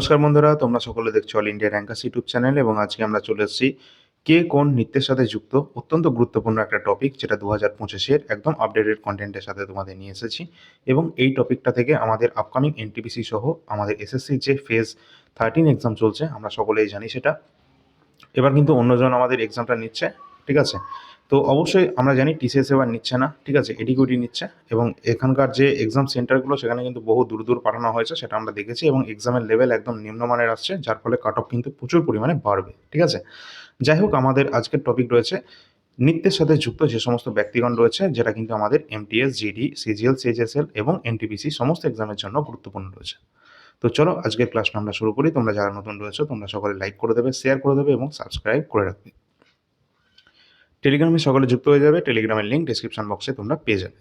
নমস্কার বন্ধুরা, তোমরা সকলে দেখছ all India rankers YouTube channel এবং আজকে আমরা চলে এসেছি কে কোন নৃত্যের সাথে যুক্ত। অত্যন্ত গুরুত্বপূর্ণ একটা টপিক যেটা দু হাজার পঁচিশের একদম আপডেটেড কন্টেন্টের সাথে তোমাদের নিয়ে এসেছি এবং এই টপিকটা থেকে আমাদের আপকামিং এনটিপিসি সহ আমাদের এসএসসি যে ফেজ থার্টিন এক্সাম চলছে, আমরা সকলেই জানি সেটা। এবার কিন্তু অন্যজন আমাদের এক্সামটা নিচ্ছে, ঠিক আছে? তো অবশ্যই আমরা জানি টিসিএস এবার নিচ্ছে না, ঠিক আছে? এডিকিউটি নিচ্ছে এবং এখানকার যে এক্সাম সেন্টারগুলো সেখানে কিন্তু বহু দূর দূর পাঠানো হয়েছে, সেটা আমরা দেখেছি এবং এক্সামের লেভেল একদম নিম্নমানের আসছে, যার ফলে কাট অফ কিন্তু প্রচুর পরিমাণে বাড়বে, ঠিক আছে? যাই হোক, আমাদের আজকের টপিক রয়েছে নৃত্যের সাথে যুক্ত যে সমস্ত ব্যক্তিগণ রয়েছে, যেটা কিন্তু আমাদের এমটিএস জিডি সিজিএল সিএইচএসএল এবং এনটিপিসি সমস্ত এক্সামের জন্য গুরুত্বপূর্ণ রয়েছে। তো চলো, আজকের ক্লাসটা আমরা শুরু করি। তোমরা যারা নতুন রয়েছে, তোমরা সকলে লাইক করে দেবে শেয়ার করে দেবে এবং সাবস্ক্রাইব করে রাখবে। টেলিগ্রামে সকলে যুক্ত হয়ে যাবে। টেলিগ্রামের লিঙ্ক ডিসক্রিপশন বক্সে তোমরা পেয়ে যাবে।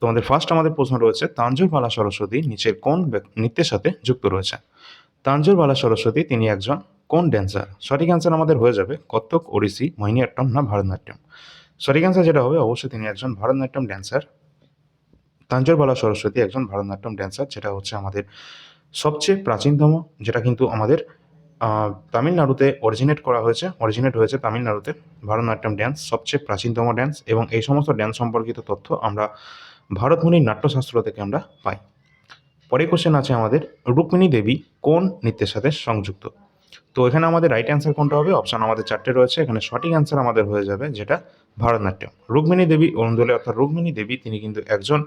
তোমাদের ফার্স্ট আমাদের প্রশ্ন রয়েছে, তাঞ্জুর বালা সরস্বতী নিচের কোন নৃত্যের সাথে যুক্ত রয়েছে তাঞ্জুর বালা সরস্বতী তিনি একজন কোন ড্যান্সার সঠিক অ্যান্সার আমাদের হয়ে যাবে কত্থক, ওড়িশি মোহিনীঅট্টম না ভারতনাট্যম? সঠিক অ্যান্সার যেটা হবে অবশ্যই তিনি একজন ভারতনাট্যম ড্যান্সার তাঞ্জোর বালা সরস্বতী একজন ভারতনাট্যম ড্যান্সার যেটা হচ্ছে আমাদের সবচেয়ে প্রাচীনতম, যেটা কিন্তু আমাদের তামিলনাড়ুতে অরিজিনেট করা হয়েছে অরিজিনেট হয়েছে তামিলনাড়ুতে ভারতনাট্যম ড্যান্স সবচেয়ে প্রাচীনতম ড্যান্স এবং এই সমস্ত ড্যান্স সম্পর্কিত তথ্য আমরা ভারতমণির নাট্যশাস্ত্র থেকে আমরা পাই। পরের কোশ্চেন আছে আমাদের, রুক্মিণী দেবী কোন নৃত্যের সাথে সংযুক্ত? তো এখানে আমাদের রাইট অ্যান্সার কোনটা হবে? অপশান আমাদের চারটে রয়েছে, এখানে সঠিক অ্যান্সার আমাদের হয়ে যাবে, যেটা ভারতনাট্যম। রুক্মিণী দেবী অরুণদলে, অর্থাৎ রুক্মিণী দেবী, তিনি কিন্তু একজন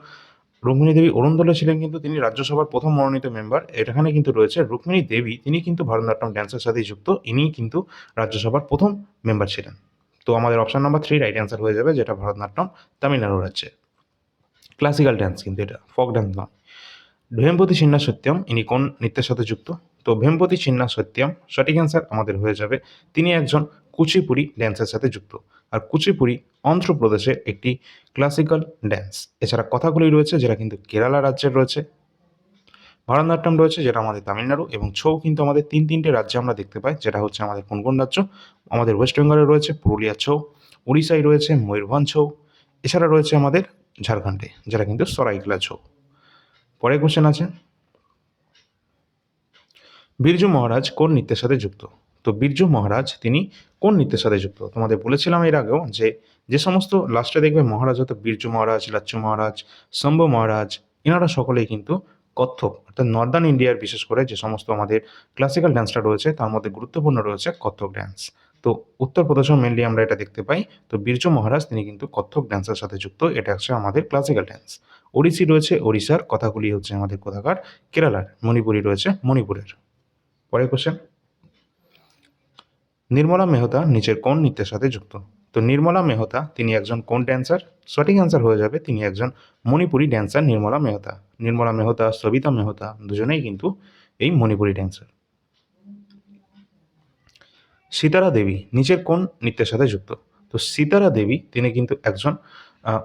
রুক্মিণী দেবী অরুণদলে ছিলেন কিন্তু তিনি রাজ্যসভার প্রথম মনোনীত মেম্বার। এখানে কিন্তু রয়েছে রুক্মিণী দেবী, তিনি কিন্তু ভারতনাট্যম ড্যান্সের সাথে যুক্ত। ইনি কিন্তু রাজ্যসভার প্রথম মেম্বার ছিলেন। তো আমাদের option number three right answer হয়ে যাবে, যেটা ভারতনাট্যম তামিলনাড়ু রাজ্যে। ক্লাসিক্যাল ড্যান্স কিন্তু এটা ফক ড্যান্স নয়। ভেমপতি ছিন্না সত্যম ইনি কোন নৃত্যের সাথে যুক্ত? তো ভেমপতি ছিন্না সত্যম সঠিক অ্যান্সার আমাদের হয়ে যাবে। তিনি একজন কুচিপুড়ি ড্যান্সের সাথে যুক্ত। আর কুচিপুড়ি অন্ধ্রপ্রদেশের একটি ক্লাসিক্যাল ড্যান্স এছাড়া কথাগুলি রয়েছে যেটা কিন্তু কেরালা রাজ্যের রয়েছে। ভারতনাট্যম রয়েছে যেটা আমাদের তামিলনাড়ু এবং ছৌ কিন্তু আমাদের তিন তিনটে রাজ্যে আমরা দেখতে পাই, যেটা হচ্ছে আমাদের কোন কোন রাজ্য, আমাদের ওয়েস্ট বেঙ্গলে রয়েছে পুরুলিয়া ছৌ, উড়িষ্যায় রয়েছে ময়ূরভঞ্জ ছৌ, এছাড়া রয়েছে আমাদের ঝাড়খণ্ডে, যেটা কিন্তু সরাইকেলা ছৌ। পরের কোশ্চেন আছে। বীরজু মহারাজ কোন নৃত্যের সাথে যুক্ত? তো বীরজু মহারাজ তিনি কোন নৃত্যের সাথে যুক্ত? তোমাদের বলেছিলাম এর আগেও যে যে সমস্ত লাস্টে দেখবে, মহারাজ হতো বীরজু মহারাজ লাচ্চু মহারাজ, শম্ভ মহারাজ, এনারা সকলেই কিন্তু কত্থক, অর্থাৎ নর্দার্ন ইন্ডিয়ার বিশেষ করে যে সমস্ত আমাদের ক্লাসিক্যাল ড্যান্সটা রয়েছে, তার মধ্যে গুরুত্বপূর্ণ রয়েছে কত্থক ড্যান্স তো উত্তরপ্রদেশেও মেনলি আমরা এটা দেখতে পাই। তো বীরজু মহারাজ তিনি কিন্তু কত্থক ড্যান্সের সাথে যুক্ত, এটা হচ্ছে আমাদের ক্লাসিক্যাল ড্যান্স ওড়িশি রয়েছে ওড়িশার, কথাগুলি হচ্ছে আমাদের কোথাকার, কেরালার, মণিপুরি রয়েছে মণিপুরের। পরের কোশ্চেন নির্মলা মেহতা নিচের কোন নৃত্যের সাথে যুক্ত? তো নির্মলা মেহতা, তিনি একজন কোন ড্যান্সার সঠিক অ্যান্সার হয়ে যাবে, তিনি একজন মণিপুরি ড্যান্সার নির্মলা মেহতা। নির্মলা মেহতা, সবিতা মেহতা, দুজনেই কিন্তু এই মণিপুরি ড্যান্সার সীতারা দেবী, নিচের কোন নৃত্যের সাথে যুক্ত? তো সীতারা দেবী, তিনি কিন্তু একজন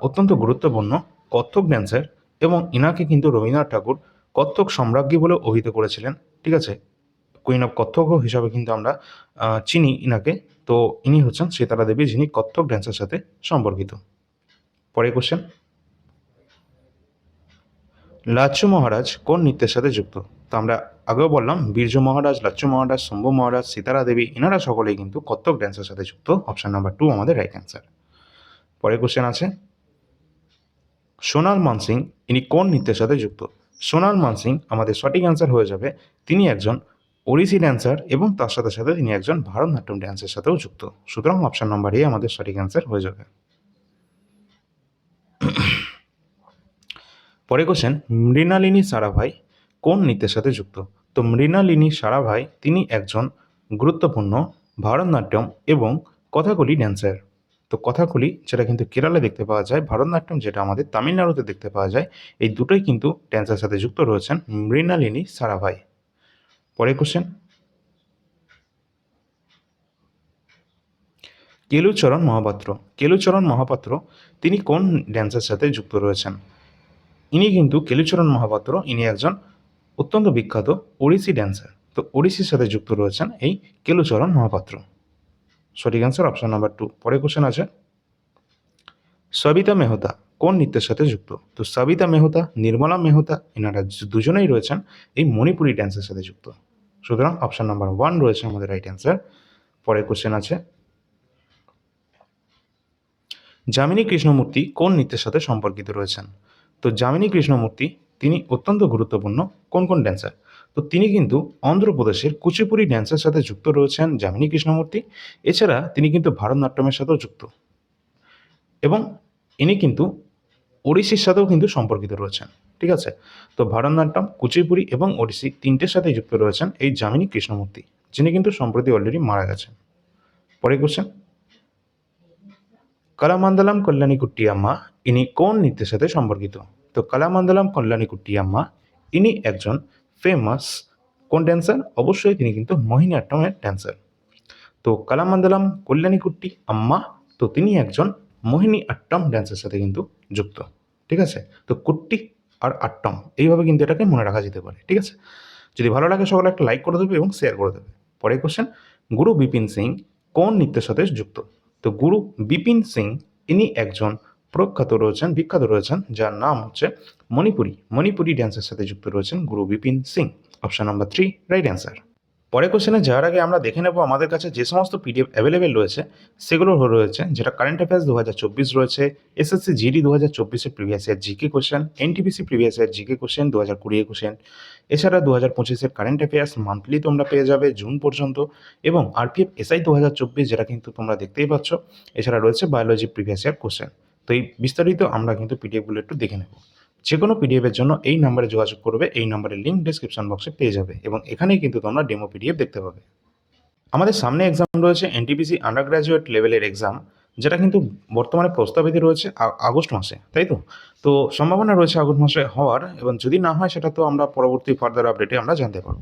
অত্যন্ত গুরুত্বপূর্ণ কত্থক ড্যান্সার এবং ইনাকে কিন্তু রবীন্দ্রনাথ ঠাকুর কত্থক সম্রাজ্ঞী বলে অভিহিত করেছিলেন। ঠিক আছে? কুইন অফ কত্থক হিসাবে কিন্তু আমরা চিনি ইনাকে। তো ইনি হচ্ছেন সীতারা দেবী, যিনি কত্থক ড্যান্সের সাথে সম্পর্কিত। পরে কোশ্চেন লাচ্চু মহারাজ কোন নৃত্যের সাথে যুক্ত? তো আমরা আগেও বললাম, বীরজু মহারাজ লাচ্চু মহারাজ, শম্ভু মহারাজ, সীতারা দেবী এনারা সকলেই কিন্তু কত্থক ড্যান্সের সাথে যুক্ত। অপশন নাম্বার টু আমাদের রাইট অ্যান্সার পরের কোশ্চেন আছে। সোনাল মানসিং, ইনি কোন নৃত্যের সাথে যুক্ত? সোনাল মানসিং আমাদের সঠিক অ্যান্সার হয়ে যাবে, তিনি একজন ওড়িশি ড্যান্সার এবং তার সাথে সাথে তিনি একজন ভারতনাট্যম ড্যান্সের সাথেও যুক্ত। সুতরাং অপশন নাম্বার এ আমাদের সঠিক অ্যান্সার হয়ে যাবে। পরে কোশ্চেন মৃণালিনী সারাভাই কোন নৃত্যের সাথে যুক্ত? তো মৃণালিনী সারাভাই তিনি একজন গুরুত্বপূর্ণ ভারতনাট্যম এবং কথাকলি ড্যান্সার তো কথাকলি, যেটা কিন্তু কেরালে দেখতে পাওয়া যায়, ভারতনাট্যম যেটা আমাদের তামিলনাড়ুতে দেখতে পাওয়া যায়, এই দুটোই কিন্তু ড্যান্সের সাথে যুক্ত রয়েছেন মৃণালিনী সারাভাই। পরের কোশ্চেন কেলুচরণ মহাপাত্র। কেলুচরণ মহাপাত্র, তিনি কোন ড্যান্সের সাথে যুক্ত রয়েছেন? ইনি কিন্তু কেলুচরণ মহাপাত্র, ইনি একজন অত্যন্ত বিখ্যাত ওড়িশি ড্যান্সার তো ওড়িশির সাথে যুক্ত রয়েছেন এই কেলুচরণ মহাপাত্র। সঠিক অ্যান্সার অপশন নাম্বার টু পরে কোশ্চেন আছে। সবিতা মেহতা কোন নৃত্যের সাথে যুক্ত? তো সাবিতা মেহতা, নির্মলা মেহতা, এনারা দুজনেই রয়েছেন এই মণিপুরি ড্যান্সের সাথে যুক্ত। সুতরাং অপশন নাম্বার ওয়ান রয়েছে আমাদের রাইট অ্যান্সার পরের কোশ্চেন আছে। যামিনী কৃষ্ণমূর্তি কোন নৃত্যের সাথে সম্পর্কিত রয়েছেন? তো যামিনী কৃষ্ণমূর্তি, তিনি অত্যন্ত গুরুত্বপূর্ণ কোন কোন ড্যান্সার তো তিনি কিন্তু অন্ধ্রপ্রদেশের কুচিপুরি ড্যান্সের সাথে যুক্ত রয়েছেন যামিনী কৃষ্ণমূর্তি। এছাড়া তিনি কিন্তু ভারতনাট্যমের সাথেও যুক্ত। এবং ইনি কিন্তু ওড়িশির সাথেও কিন্তু সম্পর্কিত রয়েছেন, ঠিক আছে? তো ভারতনাট্যম, কুচিপুড়ি এবং ওড়িশি তিনটের সাথে যুক্ত রয়েছেন এই যামিনী কৃষ্ণমূর্তি, যিনি কিন্তু সম্প্রতি অলরেডি মারা গেছেন। পরে কোশ্চেন কলামান্দালাম কল্যাণী কুট্টিয়াম্মা ইনি কোন নৃত্যের সাথে সম্পর্কিত? তো কলামান্দালাম কল্যাণী কুট্টিয়াম্মা ইনি একজন ফেমাস কোন ড্যান্সার অবশ্যই তিনি কিন্তু মোহিনীআট্টমের ড্যান্সার তো কলামান্দালাম কল্যাণী কুট্টি আম্মা তো তিনি একজন মোহিনী আট্টম ড্যান্সের সাথে কিন্তু যুক্ত, ঠিক আছে? তো কুট্টি আর আট্টম, এইভাবে কিন্তু এটাকে মনে রাখা যেতে পারে, ঠিক আছে? যদি ভালো লাগে সকলে একটা লাইক করে দেবে এবং শেয়ার করে দেবে। পরে কোশ্চেন গুরু বিপিন সিং কোন নৃত্যের সাথে যুক্ত? তো গুরু বিপিন সিং, ইনি একজন প্রখ্যাত রয়েছেন, বিখ্যাত রয়েছেন, যার নাম হচ্ছে মণিপুরি। মণিপুরি ড্যান্সের সাথে যুক্ত রয়েছেন Guru Bipin Singh. Option number three right answer পরের কোশ্চেনে যাওয়ার আগে আমরা দেখে নেব আমাদের কাছে যে সমস্ত পিডিএফ অ্যাভেলেবেল রয়েছে, সেগুলো রয়েছে, যেটা কারেন্ট অ্যাফেয়ার্স দু হাজার চব্বিশ রয়েছে এসএসসি জিডি দু হাজার চব্বিশের previous year GK question NTPC previous year GK question দু হাজার কুড়ি কোশ্চেন এছাড়া দু হাজার পঁচিশের কারেন্ট অ্যাফেয়ার্স মান্থলি তোমরা পেয়ে যাবে জুন পর্যন্ত, এবং আরপিএফ এসআই দু হাজার চব্বিশ যেটা কিন্তু তোমরা দেখতেই পাচ্ছ, এছাড়া রয়েছে বায়োলজি প্রিভিয়াস ইয়ার কোশ্চেন তো এই বিস্তারিত আমরা কিন্তু পিডিএফগুলো একটু দেখে নেব। যে কোনো পিডিএফের জন্য এই নাম্বারে যোগাযোগ করবে, এই নাম্বারের লিঙ্ক ডিসক্রিপশন বক্সে পেয়ে যাবে এবং এখানেই কিন্তু তোমরা ডেমো পিডিএফ দেখতে পাবে। আমাদের সামনে এক্সাম রয়েছে এনটিপিসি আন্ডার গ্র্যাজুয়েট লেভেলের এক্সাম যেটা কিন্তু বর্তমানে প্রস্তাবিত রয়েছে আগস্ট মাসে, তাই তো? তো সম্ভাবনা রয়েছে আগস্ট মাসে হওয়ার এবং যদি না হয় সেটা তো আমরা পরবর্তী ফার্দার আপডেটে আমরা জানতে পারব।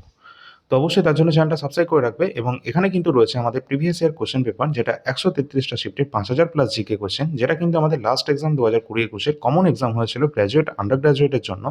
তো অবশ্যই তার জন্য চ্যানেলটা সাবস্ক্রাইব করে রাখবে এবং এখানে কিন্তু রয়েছে আমাদের প্রিভিয়াস ইয়ার কোশ্চেন পেপার যেটা একশো তেত্রিশটা শিফটে পাঁচ হাজার প্লাস জিকে কোশ্চেন যেটা কিন্তু আমাদের লাস্ট এক্সাম দু হাজার কুড়ি একুশে কমন এক্সাম হয়েছিল গ্র্যাজুয়েট আন্ডার গ্র্যাজুয়েটের জন্য,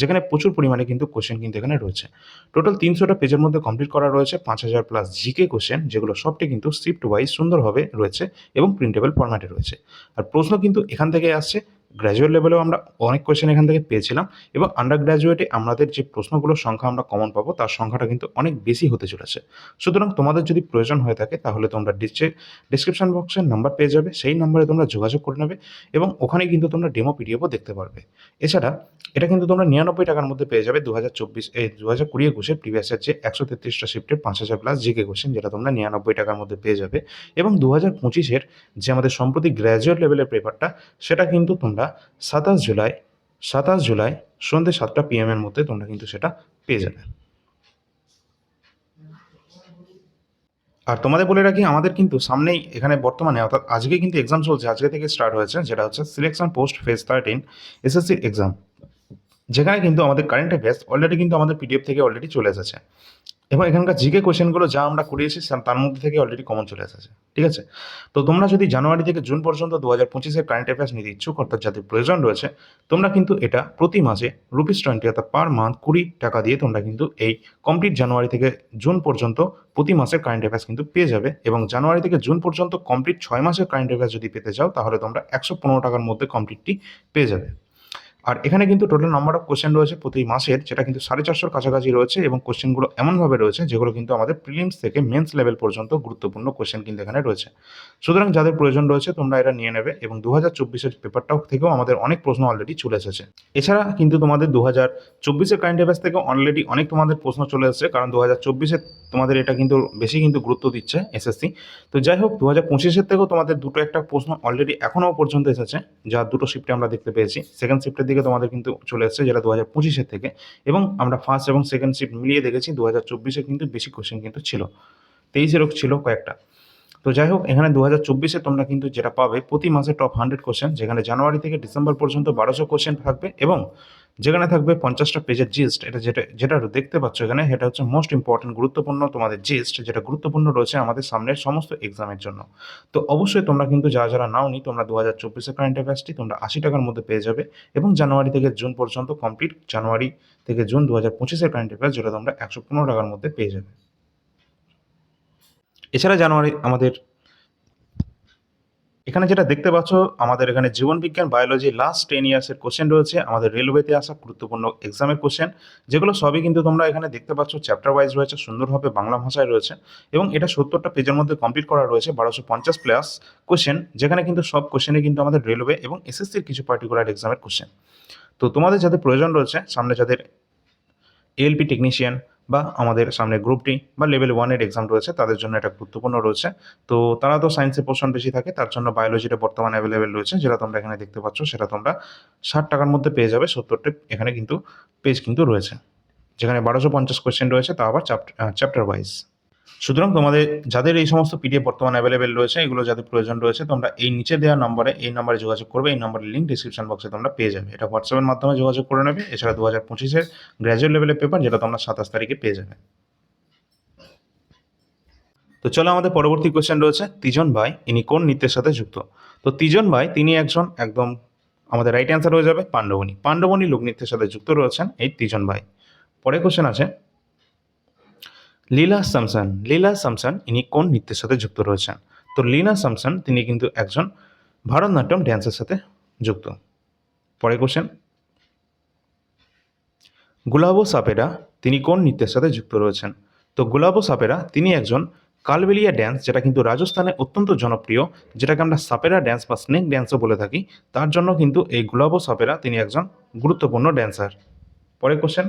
যেখানে প্রচুর পরিমাণে কিন্তু কোশ্চেন কিন্তু এখানে রয়েছে। টোটাল তিনশোটা পেজের মধ্যে কমপ্লিট করা রয়েছে পাঁচ হাজার প্লাস জিকে কোশ্চেন যেগুলো সবটি কিন্তু শিফট ওয়াইজ সুন্দরভাবে রয়েছে এবং প্রিন্টেবল ফরম্যাটে রয়েছে। আর প্রশ্ন কিন্তু এখান থেকে আসছে গ্র্যাজুয়েট লেভেলেও আমরা অনেক কোশ্চেন এখান থেকে পেয়েছিলাম এবং আন্ডার গ্র্যাজুয়েটে আমাদের যে প্রশ্নগুলোর সংখ্যা আমরা কমন পাবো, তার সংখ্যাটা কিন্তু অনেক বেশি হতে চলেছে। সুতরাং তোমাদের যদি প্রয়োজন হয়ে থাকে, তাহলে তোমরা ডিসে ডিসক্রিপশন বক্সের নাম্বার পেয়ে যাবে, সেই নাম্বারে তোমরা যোগাযোগ করে নেবে এবং ওখানে কিন্তু তোমরা ডেমো পিডিএফও দেখতে পারবে। এছাড়া এটা কিন্তু তোমরা নিরানব্বই টাকার মধ্যে পেয়ে যাবে দু হাজার চব্বিশ, এই দু হাজার কুড়ি একুশের প্রিভিয়াসের যে একশো তেত্রিশটা শিফটের পাঁচ হাজার প্লাস জিকে কোশ্চেন যেটা তোমরা নিরানব্বই টাকার মধ্যে পেয়ে যাবে। এবং দু হাজার পঁচিশের যে আমাদের সম্প্রতি গ্র্যাজুয়েট লেভেলের পেপারটা সেটা কিন্তু তোমরা সাতাশ জুলাই সাতাশ জুলাই সন্ধ্যে সাতটা পিএম এর মধ্যে তোমরা কিন্তু সেটা পেয়ে যাবে। আর তোমাদের বলে রাখি, আমাদের কিন্তু সামনেই এখানে বর্তমানে, অর্থাৎ আজকে কিন্তু এক্সাম চলছে, আজকে থেকে স্টার্ট হয়েছে, যেটা হচ্ছে selection post phase thirteen SSC exam যেখানে কিন্তু আমাদের কারেন্ট অ্যাফেয়ার্স অলরেডি কিন্তু আমাদের পিডিএফ থেকে অলরেডি চলে এসেছে। এবং এখানকার জিকে কোশ্চেনগুলো যা আমরা করিয়েছি তার মধ্যে থেকে অলরেডি কমন চলে এসেছে, ঠিক আছে? তো তোমরা যদি জানুয়ারি থেকে জুন পর্যন্ত দু হাজার পঁচিশের কারেন্ট অ্যাফেয়ার্স নিতে ইচ্ছুক, অর্থাৎ যাদের প্রয়োজন রয়েছে, তোমরা কিন্তু এটা প্রতি মাসে রুপিস টোয়েন্টি অর্থাৎ পার মান্থ কুড়ি টাকা দিয়ে তোমরা কিন্তু এই কমপ্লিট জানুয়ারি থেকে জুন পর্যন্ত প্রতি মাসের কারেন্ট অ্যাফেয়ার্স কিন্তু পেয়ে যাবে এবং জানুয়ারি থেকে জুন পর্যন্ত কমপ্লিট ছয় মাসের কারেন্ট অ্যাফেয়ার্স যদি পেতে চাও, তাহলে তোমরা একশো পনেরো টাকার মধ্যে কমপ্লিটটি পেয়ে যাবে। আর এখানে কিন্তু টোটাল নাম্বার অফ কোশ্চেন রয়েছে প্রতি মাসের যেটা কিন্তু সাড়ে চারশোর কাছাকাছি রয়েছে এবং কোশ্চেনগুলো এমনভাবে রয়েছে যেগুলো কিন্তু আমাদের প্রিলিমস থেকে মেন্স লেভেল পর্যন্ত গুরুত্বপূর্ণ কোশ্চেন কিন্তু এখানে রয়েছে। সুতরাং যাদের প্রয়োজন রয়েছে তোমরা এটা নিয়ে নেবে এবং দু হাজার চব্বিশের পেপারটাও থেকেও আমাদের অনেক প্রশ্ন অলরেডি চলে এসেছে। এছাড়া কিন্তু তোমাদের দু হাজার চব্বিশের কারেন্ট অ্যাফেয়ার্স থেকে অলরেডি অনেক তোমাদের প্রশ্ন চলে এসেছে, কারণ দু হাজার চব্বিশে তোমাদের এটা কিন্তু বেশি কিন্তু গুরুত্ব দিচ্ছে এসএসসি তো যাই হোক দু হাজার পঁচিশের থেকেও তোমাদের দুটো একটা প্রশ্ন অলরেডি এখনও পর্যন্ত এসেছে, যা দুটো শিফটে আমরা দেখতে পেয়েছি। সেকেন্ড শিফটের দিকে তোমাদের কিন্তু চলে এসেছে, যেটা দু হাজার পঁচিশের থেকে। এবং আমরা ফার্স্ট এবং সেকেন্ড শিফট মিলিয়ে দেখেছি দু হাজার চব্বিশে কিন্তু বেশি কোশ্চেন কিন্তু ছিল। তেইশেরও ছিল কয়েকটা। তো যাই হোক, এখানে দু হাজার চব্বিশে তোমরা কিন্তু যেটা পাবে, প্রতি মাসে টপ হান্ড্রেড কোশ্চেন যেখানে জানুয়ারি থেকে ডিসেম্বর পর্যন্ত বারোশো কোশ্চেন থাকবে এবং যেখানে থাকবে পঞ্চাশটা পেজের জিস্ট এটা যেটা যেটা দেখতে পাচ্ছ এখানে, সেটা হচ্ছে মোস্ট ইম্পর্টেন্ট গুরুত্বপূর্ণ তোমাদের জিস্ট যেটা গুরুত্বপূর্ণ রয়েছে আমাদের সামনের সমস্ত এক্সামের জন্য। তো অবশ্যই তোমরা কিন্তু যারা যারা নাও নি তোমরা দু হাজার চব্বিশের কারেন্ট অ্যাফেয়ার্সটি তোমরা আশি টাকার মধ্যে পেয়ে যাবে এবং জানুয়ারি থেকে জুন পর্যন্ত কমপ্লিট জানুয়ারি থেকে জুন দু হাজার পঁচিশের কারেন্ট অ্যাফেয়ার্স যেটা তোমরা একশো পনেরো টাকার মধ্যে পেয়ে যাবে। এছাড়া জানুয়ারি আমাদের এখানে যেটা দেখতে পাচ্ছ, আমাদের এখানে জীবন বিজ্ঞান বায়োলজি লাস্ট টেন ইয়ার্সের কোশ্চেন রয়েছে। আমাদের রেলওয়েতে আসা গুরুত্বপূর্ণ এক্সামের কোশ্চেন যেগুলো সবই কিন্তু তোমরা এখানে দেখতে পাচ্ছ চ্যাপ্টার ওয়াইজ রয়েছে, সুন্দরভাবে বাংলা ভাষায় রয়েছে। এবং এটা সত্তরটা পেজের মধ্যে কমপ্লিট করা রয়েছে, বারোশো পঞ্চাশ প্লাস কোশ্চেন যেখানে কিন্তু সব কোশ্চেনে কিন্তু আমাদের রেলওয়ে এবং এসএসসির কিছু পার্টিকুলার এক্সামের কোশ্চেন তো তোমাদের যাদের প্রয়োজন রয়েছে, সামনে যাদের এলপি টেকনিশিয়ান বা আমাদের সামনে গ্রুপ ডি বা লেভেল ওয়ানের এক্সাম রয়েছে, তাদের জন্য এটা গুরুত্বপূর্ণ রয়েছে। তো তারা তো সায়েন্সে পোর্শন বেশি থাকে, তার জন্য বায়োলজিটা বর্তমানে অ্যাভেলেবেল রয়েছে, যেটা তোমরা এখানে দেখতে পাচ্ছ, সেটা তোমরা ষাট টাকার মধ্যে পেয়ে যাবে সত্তরটি এখানে কিন্তু পেজ কিন্তু রয়েছে। যেখানে বারোশো পঞ্চাশ কোয়েশ্চেন রয়েছে, তা আবার চ্যাপ্টার ওয়াইজ সুতরাং তোমাদের, যাদের এই সমস্ত পিডিএফ বর্তমানে অ্যাভেলেবেল রয়েছে, এগুলো যাদের প্রয়োজন রয়েছে, তোমরা এই নিচে দেওয়া নম্বরে, এই নম্বরে যোগাযোগ করবে, এই নম্বরের লিঙ্ক ডিসক্রিপশন বক্সে তোমরা পেয়ে যাবে। এটা হোয়াটসঅ্যাপের মাধ্যমে যোগাযোগ করে নেবে, এছাড়া দু হাজার পঁচিশের গ্র্যাজুয়েট লেভেলের পেপার যেটা তোমরা সাতাশ তারিখে পেয়ে যাবে। তো চলো আমাদের পরবর্তী কোয়েশ্চেন রয়েছে, তিজন ভাই, ইনি কোন নৃত্যের সাথে যুক্ত? তো তিজন ভাই, তিনি একজন একদম আমাদের রাইট অ্যান্সার হয়ে যাবে, পাণ্ডবনী। পাণ্ডবনী লোকনৃত্যের সাথে যুক্ত রয়েছেন এই তিজন ভাই। পরে কোশ্চেন আছে লীলা সামসন, লীলা সামসান ইনি কোন নৃত্যের সাথে যুক্ত রয়েছেন? তো লীনা সামসন, তিনি কিন্তু একজন ভারতনাট্যম ড্যান্সের সাথে যুক্ত। পরে কোশ্চেন গুলাবো সাপেরা, তিনি কোন নৃত্যের সাথে যুক্ত রয়েছেন? তো গুলাবো সাপেরা, তিনি একজন কালবেলিয়া ড্যান্স যেটা কিন্তু রাজস্থানে অত্যন্ত জনপ্রিয়, যেটাকে আমরা সাপেরা ড্যান্স বা স্নেক ড্যান্সও বলে থাকি, তার জন্য কিন্তু এই গুলাবো সাপেরা তিনি একজন গুরুত্বপূর্ণ ড্যান্সার পরে কোশ্চেন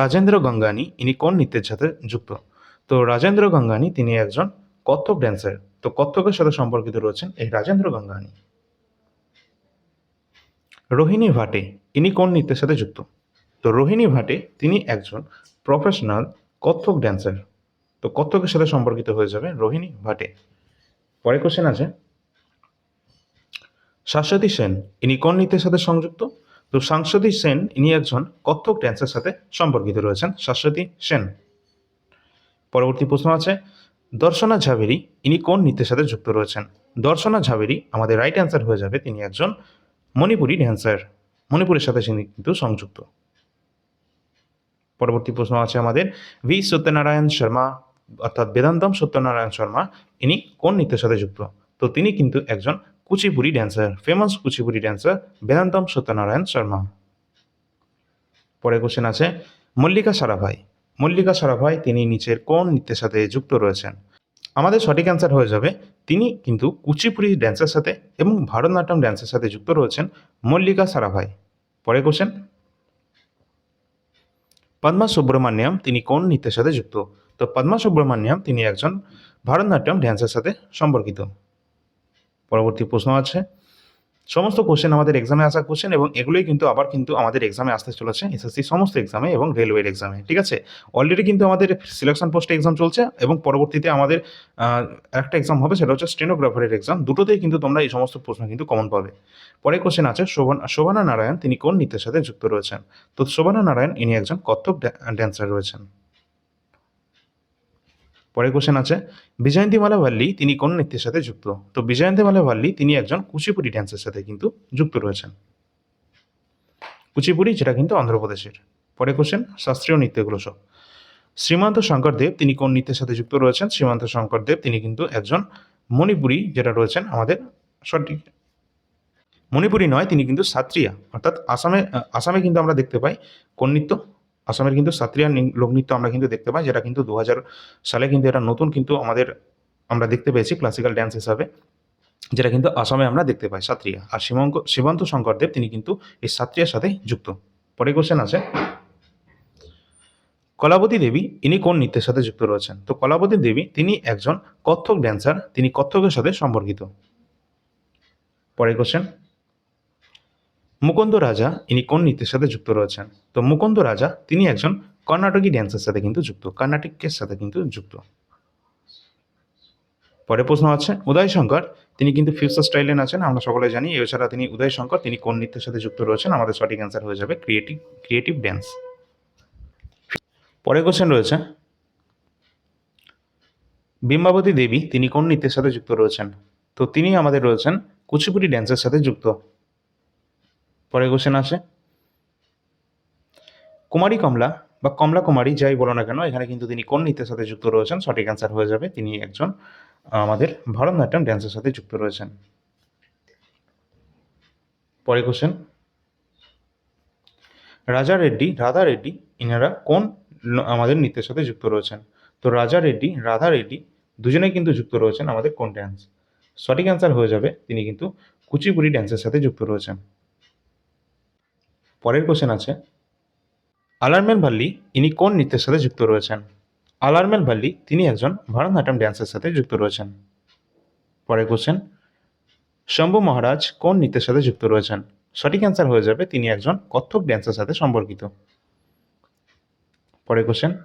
রাজেন্দ্র গঙ্গানি, ইনি কোন নৃত্যের সাথে যুক্ত? তো রাজেন্দ্র গঙ্গানি, তিনি একজন কত্থক ড্যান্সার তো কত্থকের সাথে সম্পর্কিত রয়েছেন এই রাজেন্দ্র গঙ্গানি। রোহিণী ভাটে, ইনি কোন নৃত্যের সাথে যুক্ত? তো রোহিণী ভাটে, তিনি একজন প্রফেশনাল কত্থক ড্যান্সার তো কত্থকের সাথে সম্পর্কিত হয়ে যাবে রোহিণী ভাটে। পরে কোশ্চেন আছে। শাশ্বতী সেন, ইনি কোন নৃত্যের সাথে সংযুক্ত? তো সাংসদী সেন, ইনি একজন কত্থক ড্যান্সের সাথে সম্পর্কিত রয়েছেন, শাশ্বতী সেন। পরবর্তী প্রশ্ন আছে, দর্শনা ঝাবেরি, ইনি কোন নৃত্যের সাথে যুক্ত রয়েছেন? দর্শনা ঝাবেরি আমাদের রাইট অ্যান্সার হয়ে যাবে, তিনি একজন মণিপুরি ড্যান্সার মণিপুরের সাথে তিনি কিন্তু সংযুক্ত। পরবর্তী প্রশ্ন আছে আমাদের, ভি সত্যনারায়ণ শর্মা, অর্থাৎ বেদান্তম সত্যনারায়ণ শর্মা, ইনি কোন নৃত্যের সাথে যুক্ত? তো তিনি কিন্তু একজন Kuchipudi dancer famous Kuchipudi dancer Vedantam Satyanarayana Sharma. পরে কোশ্চেন আছে, মল্লিকা সারাভাই। মল্লিকা সারাভাই তিনি নিচের কোন নৃত্যের সাথে যুক্ত রয়েছেন? আমাদের সঠিক অ্যান্সার হয়ে যাবে, তিনি কিন্তু কুচিপুরি ড্যান্সের সাথে এবং ভারতনাট্যম ড্যান্সের সাথে যুক্ত রয়েছেন মল্লিকা সারাভাই। পরে কোশ্চেন পদ্মা সুব্রমণ্যম তিনি কোন নৃত্যের সাথে যুক্ত? তো পদ্মা সুব্রমণ্যম তিনি একজন ভারতনাট্যম ড্যান্সের সাথে সম্পর্কিত। পরবর্তী প্রশ্ন আছে। সমস্ত কোশ্চেন আমাদের এক্সামে আসা কোশ্চেন এবং এগুলোই কিন্তু আবার কিন্তু আমাদের এক্সামে আসতে চলেছে এসএসসি সমস্ত এক্সামে এবং রেলওয়ের এক্সামে ঠিক আছে? অলরেডি কিন্তু আমাদের সিলেকশন পোস্টে এক্সাম চলছে এবং পরবর্তীতে আমাদের একটা এক্সাম হবে, সেটা হচ্ছে স্টেনোগ্রাফারের এক্সাম দুটোতেই কিন্তু তোমরা এই সমস্ত প্রশ্ন কিন্তু কমন পাবে। পরে কোশ্চেন আছে, শোভন, শোভনা নারায়ণ তিনি কোন নৃত্যের সাথে যুক্ত রয়েছেন? তো শোভনা নারায়ণ, ইনি একজন কত্থক ড্যান্সার রয়েছেন। পরে কোশ্চেন আছে। বিজয়ন্তীমালা ভাল্লি তিনি কোন নৃত্যের সাথে যুক্ত? তো বিজয়ন্তীমালা ভাল্লি তিনি একজন কুচিপুরি ড্যান্সের সাথে কিন্তু যুক্ত রয়েছেন। কুচিপুড়ি, যেটা কিন্তু অন্ধ্রপ্রদেশের। পরে কোশ্চেন শাস্ত্রীয় নৃত্যগুলো সব। শ্রীমন্ত শঙ্করদেব তিনি কোন নৃত্যের সাথে যুক্ত রয়েছেন? শ্রীমন্ত শঙ্করদেব তিনি কিন্তু একজন মণিপুরি, যেটা রয়েছেন আমাদের সঠিক। মণিপুরি নয়, তিনি কিন্তু সাত্রিয়া, অর্থাৎ আসামে আসামে কিন্তু আমরা দেখতে পাই কোন নৃত্য? আসামের কিন্তু সাত্রিয়া লোকনৃত্য আমরা কিন্তু দেখতে পাই, যেটা কিন্তু দু হাজার সালে কিন্তু এটা নতুন কিন্তু আমাদের আমরা দেখতে পেয়েছি ক্লাসিক্যাল ড্যান্স হিসাবে, যেটা কিন্তু আসামে আমরা দেখতে পাই সাত্রিয়া। আর শিবঙ্ক শিবন্ত শঙ্করদেব তিনি কিন্তু এই সাত্রিয়ার সাথে যুক্ত। পরে কোশ্চেন আছে কলাবতী দেবী ইনি কোন নৃত্যের সাথে যুক্ত রয়েছেন? তো কলাবতী দেবী তিনি একজন কত্থক ড্যান্সার তিনি কত্থকের সাথে সম্পর্কিত। পরে কোশ্চেন মুকুন্দ রাজা ইনি কোন নৃত্যের সাথে যুক্ত রয়েছেন। তো মুকুন্দ রাজা তিনি একজন কর্ণাটকী ড্যান্সের সাথে কিন্তু যুক্ত, কর্ণাটকের সাথে কিন্তু যুক্ত। পরে প্রশ্ন আছে, উদয় শঙ্কর, তিনি কিন্তু ফিউচার স্টাইলে আছেন আমরা সকলে জানি, এছাড়া তিনি উদয় শঙ্কর, তিনি কোন নৃত্যের সাথে যুক্ত রয়েছেন, আমাদের সঠিক অ্যান্সার হয়ে যাবে ক্রিয়েটিভ ক্রিয়েটিভ ড্যান্স পরে কোশ্চেন রয়েছে, বিম্বাবতী দেবী, তিনি কোন নৃত্যের সাথে যুক্ত রয়েছেন, তো তিনি আমাদের রয়েছেন কুচিপুড়ি ড্যান্সের সাথে যুক্ত। পরে কোশ্চেন আছে কুমারী কমলা বা কমলা কুমারী যাই বলো না কেন, এখানে কিন্তু তিনি কোন নৃত্যের সাথে যুক্ত রয়েছেন? সঠিক অ্যান্সার হয়ে যাবে। তিনি একজন আমাদের ভারতনাট্যম ড্যান্সের সাথে যুক্ত রয়েছেন। পরে কোশ্চেন রাজা রেড্ডি, রাধা রেড্ডি, ইনারা কোন আমাদের নৃত্যের সাথে যুক্ত রয়েছেন? তো রাজা রেড্ডি, রাধা রেড্ডি দুজনেই কিন্তু যুক্ত রয়েছেন আমাদের কোন ড্যান্স সঠিক অ্যান্সার হয়ে যাবে। তিনি কিন্তু কুচিপুড়ি ড্যান্সের সাথে যুক্ত রয়েছেন। পরের কোশ্চেন আছে। আলারমেল ভাল্লি, ইনি কোন নৃত্যের সাথে যুক্ত রয়েছেন? আলারমেল ভাল্লি, তিনি একজন ভারতনাট্যম ড্যান্সের সাথে যুক্ত রয়েছেন। পরের কোশ্চেন শম্ভু মহারাজ কোন নৃত্যের সাথে যুক্ত রয়েছেন? সঠিক অ্যান্সার হয়ে যাবে, তিনি একজন কত্থক ড্যান্সের সাথে সম্পর্কিত। পরের কোশ্চেন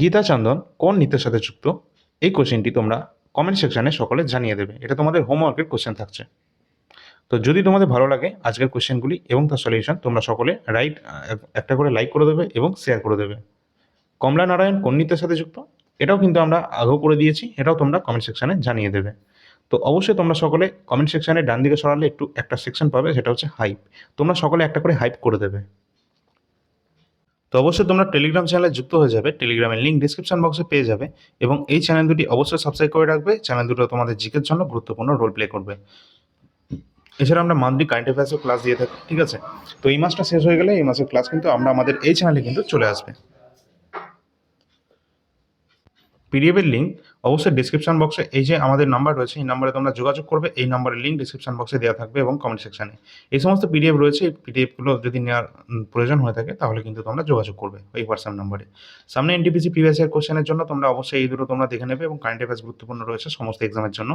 গীতা চন্দন কোন নৃত্যের সাথে যুক্ত? এই কোশ্চেনটি তোমরা কমেন্ট সেকশনে সকলে জানিয়ে দেবে। এটা তোমাদের হোমওয়ার্কের কোশ্চেন থাকছে। তো যদি তোমাদের ভালো লাগে আজকের কোশ্চেনগুলি এবং তার সলিউশন তোমরা সকলে রাইট একটা করে লাইক করে দেবে এবং শেয়ার করে দেবে। কমলা নারায়ণ কোন নৃত্যের সাথে যুক্ত, এটাও কিন্তু আমরা আগেও করে দিয়েছি, এটাও তোমরা কমেন্ট সেকশানে জানিয়ে দেবে। তো অবশ্যই তোমরা সকলে কমেন্ট সেকশনে ডান দিকে সরালে একটু একটা সেকশন পাবে, সেটা হচ্ছে হাইপ তোমরা সকলে একটা করে হাইপ করে দেবে। তো অবশ্যই তোমরা টেলিগ্রাম চ্যানেলে যুক্ত হয়ে যাবে টেলিগ্রামের লিঙ্ক ডিসক্রিপশন বক্সে পেয়ে যাবে এবং এই চ্যানেল দুটি অবশ্যই সাবস্ক্রাইব করে রাখবে। চ্যানেল দুটো তোমাদের জিকের জন্য গুরুত্বপূর্ণ রোল প্লে করবে। এছাড়া আমরা মান্থলি কারেন্ট অ্যাফেয়ার্সও ক্লাস দিয়ে থাকি, ঠিক আছে? তো এই মাসটা শেষ হয়ে গেলে এই মাসের ক্লাস কিন্তু আমরা আমাদের এই চ্যানেলে কিন্তু চলে আসবে। পিডিএফের লিঙ্ক অবশ্যই ডিসক্রিপশন বক্সে এই যে আমাদের নাম্বার রয়েছে, এই নাম্বারে তোমরা যোগাযোগ করবে, এই নাম্বারের লিঙ্ক ডিসক্রিপশন বক্সে দেওয়া থাকবে এবং কমেন্ট সেকশনে এই সমস্ত পিডিএফ রয়েছে, এই পিডিএফগুলো যদি নেওয়ার প্রয়োজন হয়ে থাকে, তাহলে কিন্তু তোমরা যোগাযোগ করবে ওই হোয়াটসঅ্যাপ নাম্বারে সামনে এনটিপিসি প্রিভিয়াস ইয়ার কোশ্চেনের জন্য তোমরা অবশ্যই এই দুটো তোমরা দেখে নেবে এবং কারেন্ট অ্যাফেয়ার্স গুরুত্বপূর্ণ রয়েছে সমস্ত এক্সামের জন্য।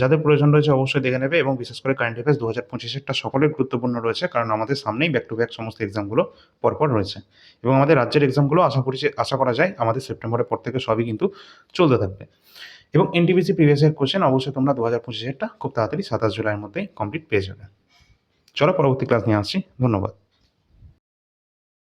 যাদের প্রয়োজন রয়েছে অবশ্যই দেখে নেবে এবং বিশেষ করে কারেন্ট অ্যাফেয়ার্স দু হাজার পঁচিশেরটা সকলের গুরুত্বপূর্ণ রয়েছে, কারণ আমাদের সামনেই ব্যাক টু ব্যাক সমস্ত এক্সামগুলো পরপর রয়েছে। এবং আমাদের রাজ্যের এক্সামগুলো আশা করি আশা করা যায় আমাদের সেপ্টেম্বরের পর থেকে সবই কিন্তু চলতে থাকবে। এবং এনটিপিসি প্রিভিয়াস ইয়ার কোশ্চেন অবশ্যই তোমরা দু হাজার পঁচিশেরটা খুব তাড়াতাড়ি সাতাশ জুলাইয়ের মধ্যে কমপ্লিট পেয়ে যাবে। চলো পরবর্তী ক্লাস নিয়ে আসছি। ধন্যবাদ।